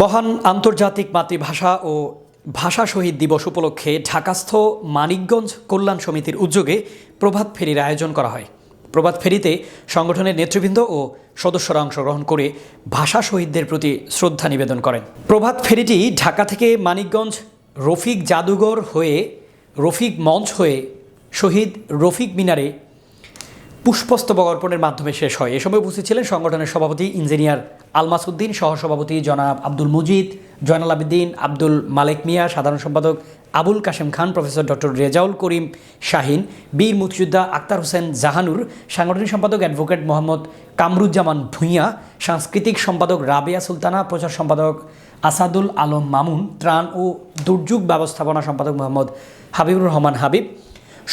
মহান আন্তর্জাতিক মাতৃভাষা ও ভাষা শহীদ দিবস উপলক্ষে ঢাকাস্থ মানিকগঞ্জ কল্যাণ সমিতির উদ্যোগে প্রভাত ফেরির আয়োজন করা হয়। প্রভাত ফেরিতে সংগঠনের নেতৃবৃন্দ ও সদস্যরা অংশগ্রহণ করে ভাষা শহীদদের প্রতি শ্রদ্ধা নিবেদন করেন। প্রভাত ফেরিটি ঢাকা থেকে মানিকগঞ্জ রফিক জাদুঘর হয়ে রফিক মঞ্চ হয়ে শহীদ রফিক মিনারে পুষ্পস্তবক অর্পণের মাধ্যমে শেষ হয়। এ সময় উপস্থিত ছিলেন সংগঠনের সভাপতি ইঞ্জিনিয়ার আলমাস উদ্দিন সহসভাপতি জনাব আব্দুল মুজিদ, জয়নাল আবিদ্দিন আব্দুল মালেক মিয়া, সাধারণ সম্পাদক আবুল কাশেম খান, প্রফেসর ডক্টর রেজাউল করিম শাহিন, বীর মুক্তিযোদ্ধা আক্তার হোসেন জাহানুর, সাংগঠনিক সম্পাদক অ্যাডভোকেট মোহাম্মদ কামরুজ্জামান ভূঁইয়া, সাংস্কৃতিক সম্পাদক রাবেয়া সুলতানা, প্রচার সম্পাদক আসাদুল আলম মামুন, ত্রাণ ও দুর্যোগ ব্যবস্থাপনা সম্পাদক মোহাম্মদ হাবিবুর রহমান হাবিব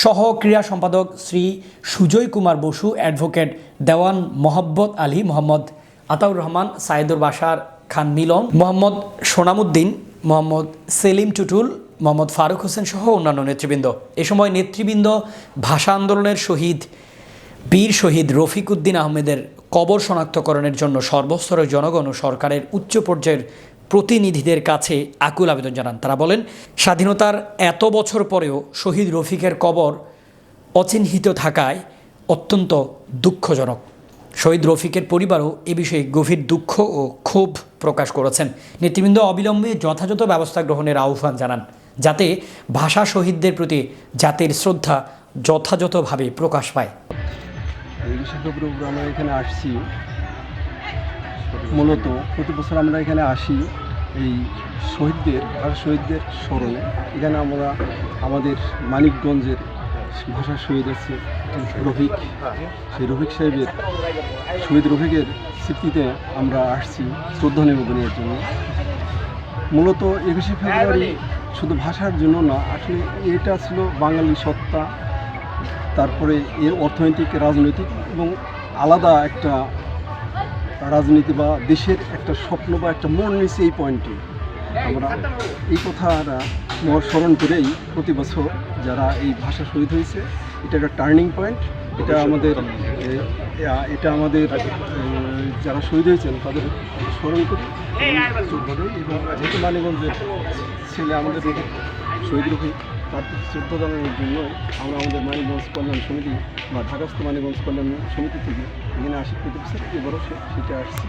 সহ ক্রীড়া সম্পাদক শ্রী সুজয় কুমার বসু, অ্যাডভোকেট দেওয়ান মোহাব্বত আলী, মোহাম্মদ আতাউর রহমান, সাইদুর বাসার খান মিলন, মোহাম্মদ সোনামুদ্দিন, মোহাম্মদ সেলিম টুটুল, মোহাম্মদ ফারুক হোসেন সহ অন্যান্য নেতৃবৃন্দ। এ সময় নেতৃবৃন্দ ভাষা আন্দোলনের শহীদ বীর শহীদ রফিক উদ্দিন আহমেদের কবর শনাক্তকরণের জন্য সর্বস্তরের জনগণ ও সরকারের উচ্চ পর্যায়ের প্রতিনিধিদের কাছে আকুল আবেদন জানান। তারা বলেন, স্বাধীনতার এত বছর পরেও শহীদ রফিকের কবর অচিহ্নিত থাকায় অত্যন্ত দুঃখজনক। শহীদ রফিকের পরিবারও এ বিষয়ে গভীর দুঃখ ও ক্ষোভ প্রকাশ করেছেন। নেতৃবৃন্দ অবিলম্বে যথাযথ ব্যবস্থা গ্রহণের আহ্বান জানান, যাতে ভাষা শহীদদের প্রতি জাতির শ্রদ্ধা যথাযথভাবে প্রকাশ পায়। এই বিশেষজ্ঞর উপর আমরা এখানে আসছি। মূলত প্রতি বছর আমরা এখানে আসি এই শহীদদের আর শহীদদের স্মরণে। এখানে আমরা আমাদের মানিকগঞ্জের ভাষা শহীদ আছে রফিক। সেই রফিক সাহেবের, শহীদ রফিকের স্মৃতিতে আমরা আসছি শ্রদ্ধা নিবেদনের জন্য। মূলত একুশে ফেব্রুয়ারি শুধু ভাষার জন্য না, আসলে এটা ছিল বাঙালি সত্তা, তারপরে এর অর্থনৈতিক, রাজনৈতিক এবং আলাদা একটা রাজনীতি বা দেশের একটা স্বপ্ন বা একটা মন নিচ্ছে এই পয়েন্টে আমরা এই কথাটা মর স্মরণ করেই প্রতি বছর যারা এই ভাষা শহীদ হয়েছে এটা একটা টার্নিং পয়েন্ট এটা আমাদের এটা আমাদের যারা শহীদ হয়েছেন তাদের স্মরণ করি। এবং যেহেতু মানিগঞ্জের ছেলে আমাদের শহীদ রফিক তার শ্রদ্ধাদানের শ্রদ্ধা জন্য আমরা আমাদের মানিকগঞ্জ কল্যাণ সমিতি বা ঢাকাস্থ মানিকগঞ্জ কল্যাণ সমিতি থেকে এখানে আসি সে- সেটা আসছি।